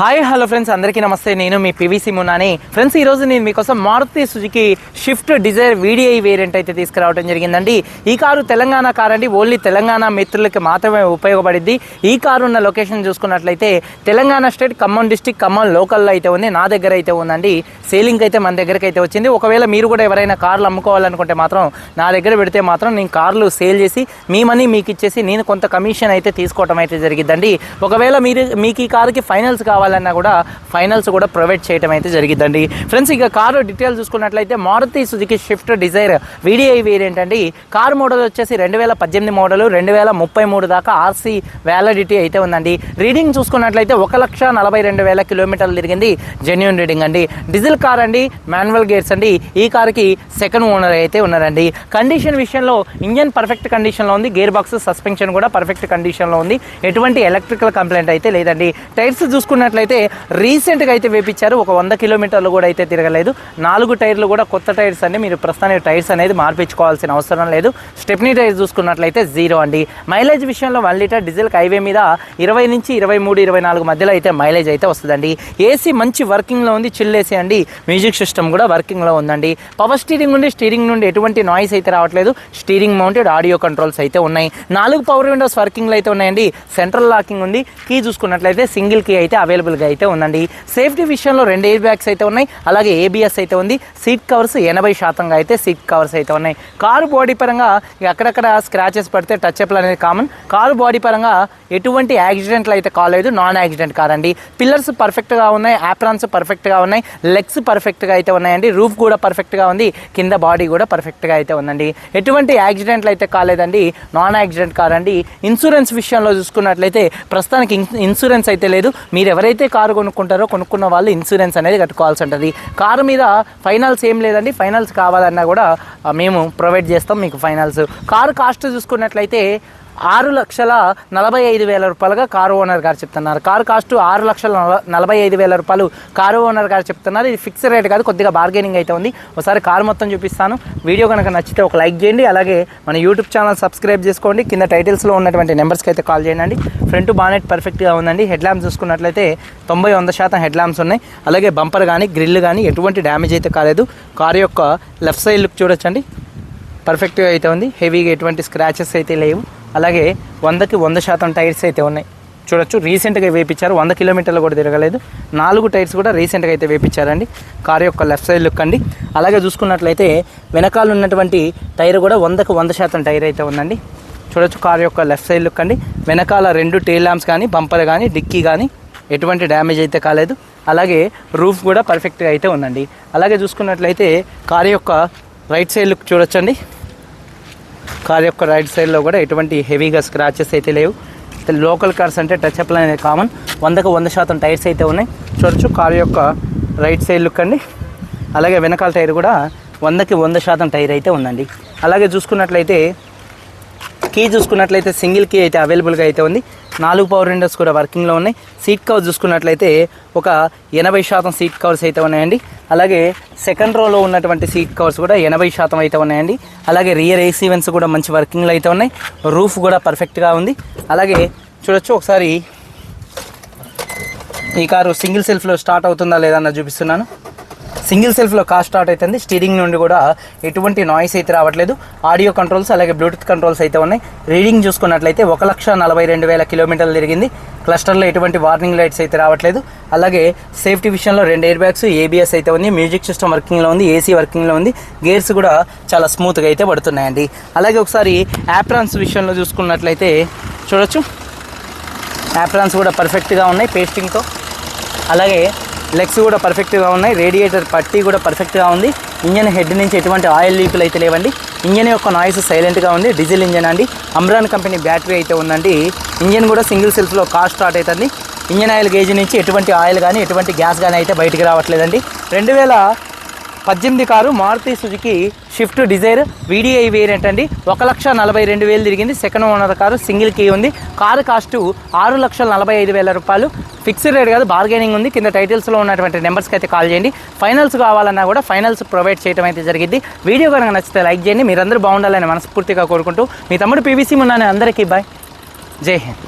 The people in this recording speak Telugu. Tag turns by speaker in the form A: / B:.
A: హాయ్ హలో ఫ్రెండ్స్ అందరికీ నమస్తే. నేను మీ పివిసి మున్నాని ఫ్రెండ్స్ ఈరోజు నేను మీకోసం Maruti Suzuki Swift Dzire VDI variant అయితే తీసుకురావడం జరిగిందండి. ఈ కారు తెలంగాణ కార్ అండి. ఓన్లీ తెలంగాణ మిత్రులకి మాత్రమే ఉపయోగపడింది ఈ కారు ఉన్న లొకేషన్ చూసుకున్నట్లయితే తెలంగాణ స్టేట్ ఖమ్మం డిస్టిక్ ఖమ్మం లోకల్లో అయితే ఉంది. నా దగ్గర అయితే ఉందండి. సేలింగ్ అయితే మన దగ్గరికి అయితే వచ్చింది. ఒకవేళ మీరు కూడా ఎవరైనా కార్లు అమ్ముకోవాలనుకుంటే మాత్రం నా దగ్గర పెడితే మాత్రం నేను కార్లు సేల్ చేసి మీ మనీ మీకు ఇచ్చేసి నేను కొంత కమిషన్ అయితే తీసుకోవడం అయితే జరిగిందండి ఒకవేళ మీరు మీకు ఈ కారుకి ఫైనల్స్ కావాలి కావాలన్నా కూడా ఫైనల్స్ కూడా ప్రొవైడ్ చేయడం అయితే జరిగిందండి ఫ్రెండ్స్ ఇక కారు డీటెయిల్ చూసుకున్నట్లయితే Maruti Suzuki Swift Dzire VDI variant అండి. కార్ మోడల్ వచ్చేసి రెండు వేల పద్దెనిమిది మోడల్ రెండు వేల ముప్పై మూడు దాకా ఆర్సీ వ్యాలిడిటీ అయితే ఉందండి. రీడింగ్ చూసుకున్నట్లయితే ఒక లక్ష నలభై రెండు వేల కిలోమీటర్లు తిరిగింది. జెన్యున్ రీడింగ్ అండి. డీజిల్ కార్ అండి మాన్యువల్ గేర్స్ అండి. ఈ కార్కి సెకండ్ ఓనర్ అయితే ఉన్నారండి. కండిషన్ విషయంలో ఇంజన్ పర్ఫెక్ట్ కండిషన్లో ఉంది. గేర్ బాక్స్ సస్పెన్షన్ కూడా పర్ఫెక్ట్ కండిషన్లో ఉంది. ఎటువంటి ఎలక్ట్రికల్ కంప్లైంట్ అయితే లేదండి. టైర్స్ చూసుకున్నట్లయితే రీసెంట్గా అయితే వేపించారు. ఒక వంద కిలోమీటర్లు కూడా అయితే తిరగలేదు. నాలుగు టైర్లు కూడా కొత్త టైర్స్ అండి మీరు ప్రస్తుతానికి టైర్స్ అనేది మార్పించుకోవాల్సిన అవసరం లేదు. స్టెప్నీ టైర్స్ చూసుకున్నట్లయితే జీరో అండి. మైలేజ్ విషయంలో వన్ లీటర్ డీజిల్ హైవే మీద ఇరవై నుంచి ఇరవై మూడు ఇరవై నాలుగు మధ్యలో అయితే మైలేజ్ అయితే వస్తుందండి. ఏసీ మంచి వర్కింగ్లో ఉంది. చిల్ ఏసీ అండి. మ్యూజిక్ సిస్టమ్ కూడా వర్కింగ్లో ఉందండి. పవర్ స్టీరింగ్ నుండి స్టీరింగ్ నుండి ఎటువంటి నాయిస్ అయితే రావట్లేదు. స్టీరింగ్ మౌంటెడ్ ఆడియో కంట్రోల్స్ అయితే ఉన్నాయి. నాలుగు పవర్ విండోస్ వర్కింగ్లో అయితే ఉన్నాయండి. సెంట్రల్ లాకింగ్ ఉంది. కీ చూసుకున్నట్లయితే సింగిల్ కీ అయితే అవైలబుల్గా అయితే ఉందండి. సేఫ్టీ విషయంలో రెండు ఎయిర్ బ్యాగ్స్ అయితే ఉన్నాయి. అలాగే ఏబిఎస్ అయితే ఉంది. సీట్ కవర్స్ ఎనభై శాతంగా అయితే సీట్ కవర్స్ అయితే ఉన్నాయి. కారు బాడీ పరంగా అక్కడక్కడ స్క్రాచెస్ పడితే టచ్ అప్లు అనేది కామన్ కారు బాడీ పరంగా ఎటువంటి యాక్సిడెంట్లు అయితే కాలేదు. నాన్ యాక్సిడెంట్ కార్ అండి పిల్లర్స్ పర్ఫెక్ట్గా ఉన్నాయి. యాప్రాన్స్ పర్ఫెక్ట్గా ఉన్నాయి. లెగ్స్ పర్ఫెక్ట్గా అయితే ఉన్నాయండి. రూఫ్ కూడా పర్ఫెక్ట్గా ఉంది. కింద బాడీ కూడా పర్ఫెక్ట్గా అయితే ఉందండి. ఎటువంటి యాక్సిడెంట్లు అయితే కాలేదండి. నాన్ యాక్సిడెంట్ కార్ అండి ఇన్సూరెన్స్ విషయంలో చూసుకున్నట్లయితే ప్రస్తుతానికి ఇన్సూరెన్స్ అయితే లేదు. మీరు ఎవరైతే కారు కొనుక్కుంటారో కొనుక్కున్న వాళ్ళు ఇన్సూరెన్స్ అనేది కట్టుకోవాల్సి ఉంటుంది. కారు మీద ఫైనల్స్ ఏం లేదండి. ఫైనల్స్ కావాలన్నా కూడా మేము ప్రొవైడ్ చేస్తాం మీకు ఫైనల్స్ కారు కాస్ట్ చూసుకున్నట్లయితే ఆరు లక్షల నలభై ఐదు వేల రూపాయలుగా కారు ఓనర్ గారు చెప్తున్నారు. కారు కాస్ట్ ఆరు లక్షల నలభై ఐదు వేల రూపాయలు కారు ఓనర్ గారు చెప్తున్నారు. ఇది ఫిక్స్ రేట్ కాదు కొద్దిగా బార్గెనింగ్ అయితే ఉంది. ఒకసారి కారు మొత్తం చూపిస్తాను. వీడియో కనుక నచ్చితే ఒక లైక్ చేయండి. అలాగే మన యూట్యూబ్ ఛానల్ సబ్స్క్రైబ్ చేసుకోండి. కింద టైటిల్స్లో ఉన్నటువంటి నెంబర్స్కి అయితే కాల్ చేయండి. ఫ్రంట్ బానెట్ పర్ఫెక్ట్గా ఉందండి. హెడ్ ల్యాంప్స్ చూసుకున్నట్లయితే తొంభై వంద శాతం హెడ్ ల్యాంప్స్ ఉన్నాయి. అలాగే బంపర్ కానీ గ్రిల్ కానీ ఎటువంటి డ్యామేజ్ అయితే కాలేదు. కారు యొక్క లెఫ్ట్ సైడ్ లుక్ చూడొచ్చండి. పర్ఫెక్ట్గా అయితే ఉంది. హెవీగా ఎటువంటి స్క్రాచెస్ అయితే లేవు. అలాగే వందకి వంద శాతం టైర్స్ అయితే ఉన్నాయి. చూడొచ్చు రీసెంట్గా వేపించారు వంద కిలోమీటర్లు కూడా తిరగలేదు. నాలుగు టైర్స్ కూడా రీసెంట్గా అయితే వేపించారండి. కారు యొక్క లెఫ్ట్ సైడ్ లుక్ అండి. అలాగే చూసుకున్నట్లయితే వెనకాల ఉన్నటువంటి టైర్ కూడా వందకు వంద శాతం టైర్ అయితే ఉందండి. చూడొచ్చు కారు యొక్క లెఫ్ట్ సైడ్ లుక్ అండి. వెనకాల రెండు టైల్ ల్యాంప్స్ కానీ బంపర్ కానీ డిక్కీ కానీ ఎటువంటి డ్యామేజ్ అయితే కాలేదు. అలాగే రూఫ్ కూడా పర్ఫెక్ట్గా అయితే ఉందండి. అలాగే చూసుకున్నట్లయితే కారు యొక్క రైట్ సైడ్ లుక్ చూడొచ్చండి. కార్ యొక్క రైట్ సైడ్లో కూడా ఎటువంటి హెవీగా స్క్రాచెస్ అయితే లేవు. లోకల్ కార్స్ అంటే టచ్ అప్లు అనేది కామన్. వందకు వంద శాతం టైర్స్ అయితే ఉన్నాయి. చూడొచ్చు కార్ యొక్క రైట్ సైడ్ లుక్ అండి. అలాగే వెనకాల టైర్ కూడా వందకి వంద శాతం టైర్ అయితే ఉందండి. అలాగే చూసుకున్నట్లయితే కీ చూసుకున్నట్లయితే సింగిల్ కీ అయితే అవైలబుల్గా అయితే ఉంది. నాలుగు పవర్ విండోస్ కూడా వర్కింగ్లో ఉన్నాయి. సీట్ కవర్ చూసుకున్నట్లయితే ఒక ఎనభై శాతం సీట్ కవర్స్ అయితే ఉన్నాయండి. అలాగే సెకండ్ రోలో ఉన్నటువంటి సీట్ కవర్స్ కూడా ఎనభై శాతం అయితే ఉన్నాయండి. అలాగే రియర్ ఏసీ వెన్స్ కూడా మంచి వర్కింగ్లో అయితే ఉన్నాయి. రూఫ్ కూడా పర్ఫెక్ట్గా ఉంది. అలాగే చూడొచ్చు ఒకసారి ఈ కారు సింగిల్ సెల్ఫ్లో స్టార్ట్ అవుతుందా లేదా అన్న చూపిస్తున్నాను. సింగిల్ సెల్ఫ్లో కార్ స్టార్ట్ అవుతుంది స్టీరింగ్ నుండి కూడా ఎటువంటి నాయిస్ అయితే రావట్లేదు. ఆడియో కంట్రోల్స్ అలాగే బ్లూటూత్ కంట్రోల్స్ అయితే ఉన్నాయి. రీడింగ్ చూసుకున్నట్లయితే ఒక లక్ష నలభై రెండు వేల కిలోమీటర్లు తిరిగింది. క్లస్టర్లో ఎటువంటి వార్నింగ్ లైట్స్ అయితే రావట్లేదు. అలాగే సేఫ్టీ విషయంలో రెండు ఎయిర్ బ్యాగ్స్ ఏబిఎస్ అయితే ఉంది. మ్యూజిక్ సిస్టమ్ వర్కింగ్లో ఉంది. ఏసీ వర్కింగ్లో ఉంది. గేర్స్ కూడా చాలా స్మూత్గా అయితే పడుతున్నాయండి. అలాగే ఒకసారి యాప్రాన్స్ విషయంలో చూసుకున్నట్లయితే చూడొచ్చు. యాప్రాన్స్ కూడా పర్ఫెక్ట్గా ఉన్నాయి పేస్టింగ్తో అలాగే లెగ్స్ కూడా పర్ఫెక్ట్గా ఉన్నాయి. రేడియేటర్ పట్టీ కూడా పర్ఫెక్ట్గా ఉంది. ఇంజన్ హెడ్ నుంచి ఎటువంటి ఆయిల్ లీకులు అయితే లేవండి. ఇంజన్ యొక్క నాయిస్ సైలెంట్గా ఉంది. డీజిల్ ఇంజన్ అండి. అమ్రాన్ కంపెనీ బ్యాటరీ అయితే ఉందండి. ఇంజన్ కూడా సింగిల్ సెల్ఫ్లో కార్ స్టార్ట్ అవుతుంది. ఇంజన్ ఆయిల్ గేజ్ నుంచి ఎటువంటి ఆయిల్ కానీ ఎటువంటి గ్యాస్ కానీ అయితే బయటికి రావట్లేదండి. రెండు వేల పద్దెనిమిది car Maruti Suzuki Swift Dzire VDI variant అండి. ఒక లక్ష నలభై రెండు వేలు తిరిగింది. Second owner car single key ఉంది. కారు కాస్ట్ ఆరు లక్షల నలభై ఐదు వేల రూపాయలు. ఫిక్స్డ్ రేట్ కాదు బార్గెనింగ్ ఉంది. కింద టైటిల్స్లో ఉన్నటువంటి నెంబర్స్కి అయితే కాల్ చేయండి. ఫైనల్స్ కావాలన్నా కూడా ఫైనల్స్ ప్రొవైడ్ చేయడం అయితే జరిగింది. వీడియో కనుక నచ్చితే లైక్ చేయండి. మీరందరూ బాగుండాలని మనస్ఫూర్తిగా కోరుకుంటూ మీ తమ్ముడు పీవీసీ ఉన్నాను అందరికీ బాయ్. జై హింద్.